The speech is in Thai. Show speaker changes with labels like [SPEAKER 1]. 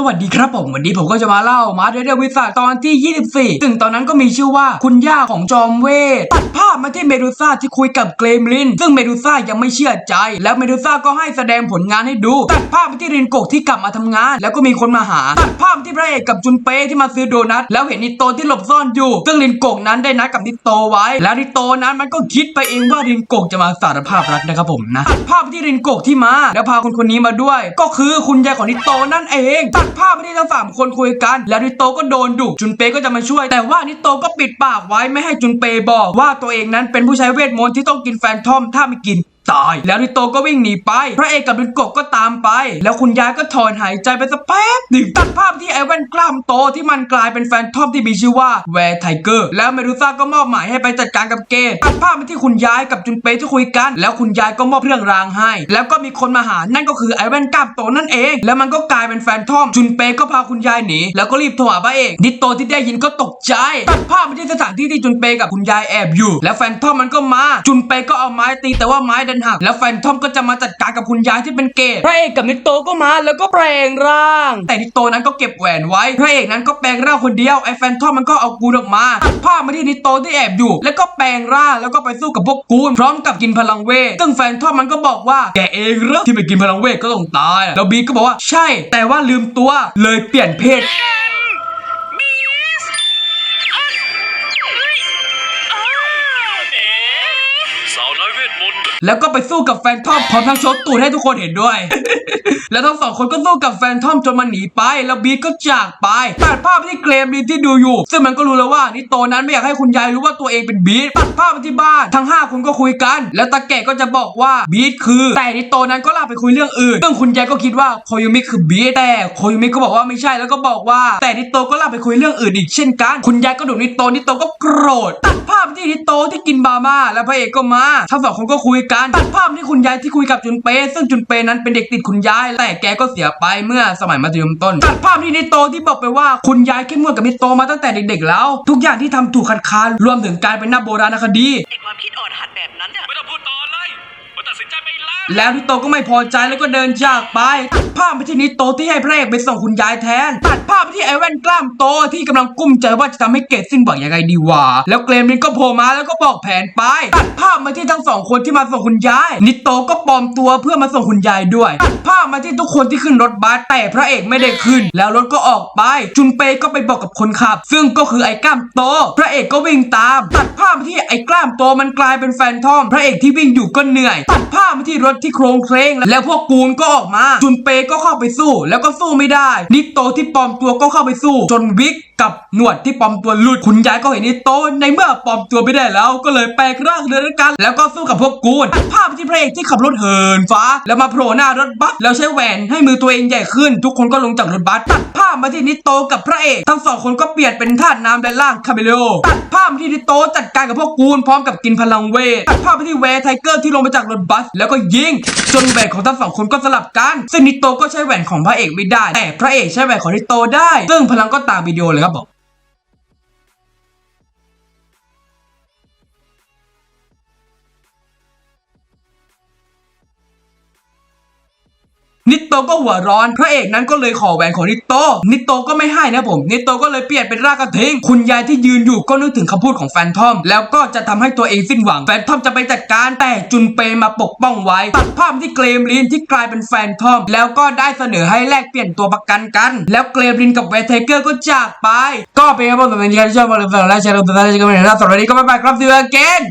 [SPEAKER 1] สวัสดีครับผมวันนี้ผมก็จะมาเล่ามาเดอร์วิสาตอนที่ 24 ซึ่งตอนนั้นก็มีชื่อว่าคุณย่าของจอมเวทตัดภาพมาที่เมดูซ่าที่คุยกับเกรมลิน ซึ่งเมดูซ่ายังไม่เชื่อใจ แล้วเมดูซ่าก็ให้แสดงผลงานให้ดู ตัดภาพมาที่รินโกที่กลับมาทำงาน แล้วก็มีคนมาหา ตัดภาพที่พระเอกกับจุนเป้ที่มาซื้อโดนัทแล้วเห็นนิโตที่หลบซ่อนอยู่ ซึ่งรินโกะนั้นได้นัดกับนิโตไว้ แล้วนิโตนั้นมันก็คิดไปเองว่ารินโกะจะมาสารภาพรักนะครับผมนะตัดภาพที่รินโกะที่มา แล้วพาคนคนนี้มาด้วย ก็คือคุณยายของนิโตนั่นเองตัดภาพที่ทั้งสามคนคุยกัน แล้วนิโตก็โดนดุจุนเป้ก็จะมาช่วย แต่ว่านิโตก็ปิดปากไว้ไม่ให้จุนเป้บอกว่าตัวเองนั้นเป็นผู้ใช้เวทมนต์ที่ต้องกินแฟนทอมถ้าไม่กิน ตาย แล้วนิโตก็วิ่งหนีไป พระเอกกับลินกะก็ตามไป แล้วคุณยายก็ถอนหายใจไปสักแป๊บหนึ่งตัดภาพที่ไอแวนกล้ามโตที่มันกลายเป็นแฟนทอมที่มีชื่อว่าแวร์ไทเกอร์แล้วเมดูซ่าก็มอบหมายให้ไปจัดการกับเกตตัดภาพไปที่คุณยายกับจุนเปที่คุยกัน แล้วคุณยายก็มอบเรื่องรางให้ แล้วก็มีคนมาหานั่นก็คือไอแวนกล้ามโตนั่นเอง แล้วมันก็กลายเป็นแฟนทอมจุนเปก็พาคุณยายหนีแล้วก็รีบโทรหาพระเอกนิโตที่ได้ยินก็ตกใจตัดภาพไปที่สถานที่ที่จุนเปกับคุณยายแอบอยู่ แล้วแฟนทอมมันก็มาจุนเปก็เอาไม้ตีแต่ว่าไม้ดันหัก แล้วแฟนทอมก็จะมาจัดการกับคุณยายที่เป็นเกย์พระเอกกับนิโตก็มาแล้วก็แปลงร่าง แต่นิโตนั้นก็เก็บแหวนไว้ พระเอกนั้นก็แปลงร่างคนเดียวไอ้แฟนทอมมันก็เอากูนออกมาตัดภาพมาที่นิโตที่แอบอยู่ แล้วก็แปลงร่างแล้วก็ไปสู้กับพวกกูนพร้อมกับกินพลังเวทซึ่งแฟนทอมมันก็บอกว่าแกเองเหรอที่ไปกินพลังเวทก็ต้องตายแล้วบีก็บอกว่าใช่ แต่ว่าลืมตัวเลยเปลี่ยนเพศ
[SPEAKER 2] ทมนต์
[SPEAKER 1] แล้วก็ไปสู้กับแฟนทอมพร้อมทั้งโชว์ตูดให้ทุกคนเห็นด้วย แล้วทั้งสองคนก็สู้กับแฟนทอมจนมันหนีไป แล้วบีทก็จากไปตัดภาพไปที่เกรมลินที่ดูอยู่ ซึ่งมันก็รู้แล้วว่านิโตนั้นไม่อยากให้คุณยายรู้ว่าตัวเองเป็นบีทตัดภาพไปที่บ้านทั้งห้าคนก็คุยกัน แล้วตาแก่ก็จะบอกว่าบีทคือ แต่นิโตนั้นก็ลาไปคุยเรื่องอื่นซึ่งคุณยายก็คิดว่าโคยูมิคือบีทแต่โคยูมิก็บอกว่าไม่ใช่แล้วก็บอกว่า แต่นิโตก็ลาไปคุยเรื่องอื่นอีกเช่นกัน คุณยายก็ดุนิโตนิโตก็โกรธตัดภาพที่นิโต ที่กินบาม่าแล้วพระเอกก็มาทั้งสองคนก็คุยกันตัดภาพที่คุณยายที่คุยกับจุนเป ซึ่งจุนเปนั้นเป็นเด็กติดคุณยาย แต่แกก็เสียไปเมื่อสมัยมัธยมต้นตัดภาพที่นิโตที่บอกไปว่าคุณยายเข้มงวดกับนิโตมาตั้งแต่เด็กๆแล้ว ทุกอย่างที่ทำถูกคัดค้านรวมถึงการเป็นนักโบราณคดี
[SPEAKER 3] ไอความคิดอ่อนหัดแบบนั้นเนี่ย
[SPEAKER 2] ไม่ต้องพูดต่อเลย ตัดสินใจไปแล้ว
[SPEAKER 1] แล้วนิโตก็ไม่พอใจแล้วก็เดินจากไปตัดภาพไปที่นิโตที่ให้พระเอกไปส่งคุณยายแทนตัดภาพไปที่ไอแว่นกล้ามโตที่กำลังกุ้มใจว่าจะทำให้เกดสิ้นหวังยังไงดีวะแล้วเกรมลินก็โผล่มาแล้วก็บอกแผนไปตัดภาพมาที่ทั้งสองคนที่มาส่งคุณยาย นิโตก็ปลอมตัวเพื่อมาส่งคุณยายด้วยตัดภาพมาที่ทุกคนที่ขึ้นรถบัสแต่พระเอกไม่ได้ขึ้น แล้วรถก็ออกไป จุนเปก็ไปบอกกับคนขับ ซึ่งก็คือไอ้กล้ามโต พระเอกก็วิ่งตาม ตัดภาพมาที่ไอ้กล้ามโตมันกลายเป็นแฟนทอม พระเอกที่วิ่งอยู่ก็เหนื่อยตัดภาพมาที่รถที่โครงเครงแล้วพวกกูนก็ออกมา จุนเปก็เข้าไปสู้ แล้วก็สู้ไม่ได้ นิโตที่ปลอมตัวก็เข้าไปสู้ จนวิกกับหนวดที่ปลอมตัวหลุดคุณยายก็เห็นนิโตในเมื่อปลอมตัวไม่ได้แล้ว ก็เลยแปลงร่างเดินกัน แล้วก็สู้กับพวกกูนตัดภาพที่พระเอกที่ขับรถเหินฟ้า แล้วมาโผล่หน้ารถบัสแล้วใช้แหวนให้มือตัวเองใหญ่ขึ้น ทุกคนก็ลงจากรถบัสตัดภาพมาที่นิโตกับพระเอกทั้งสองคนก็เปลี่ยนเป็นธาตุน้ำและร่างคาเมเลโอตัดภาพมาที่นิโตจัดการกับพวกกูนพร้อมกับกินพลังเวทตัดภาพไปที่แวร์ไทเกอร์ที่ลงมาจากรถบัส แล้วก็ยิงจนแหวนของทั้งสองคนก็สลับกัน ซึ่งนิโตก็ใช้แหวนของพระเอกไม่ได้ แต่พระเอกใช้แหวนของนิโตได้ ซึ่งพลังก็ตามวิดีโอเลยครับผม นิโตก็หัวร้อน พระเอกนั้นก็เลยขอแหวนของนิโต นิโตก็ไม่ให้นะผม นิโตก็เลยเปลี่ยนเป็นรากกระทิง คุณยายที่ยืนอยู่ก็นึกถึงคำพูดของแฟนทอม แล้วก็จะทำให้ตัวเองสิ้นหวัง แฟนทอมจะไปจัดการแต่จุนเปมาปกป้องไว้ ตัดภาพที่เกรมลินที่กลายเป็นแฟนทอม แล้วก็ได้เสนอให้แลกเปลี่ยนตัวประกันกัน แล้วเกรมลินกับเวทเทเกอร์ก็จากไป ก็เป็นครับผมสำหรับวันนี้ที่ชอบมาเลยฝากไลค์แชร์กดติดตามกันด้วยนะครับสำหรับวันนี้ก็บ๊ายบายครับ see you again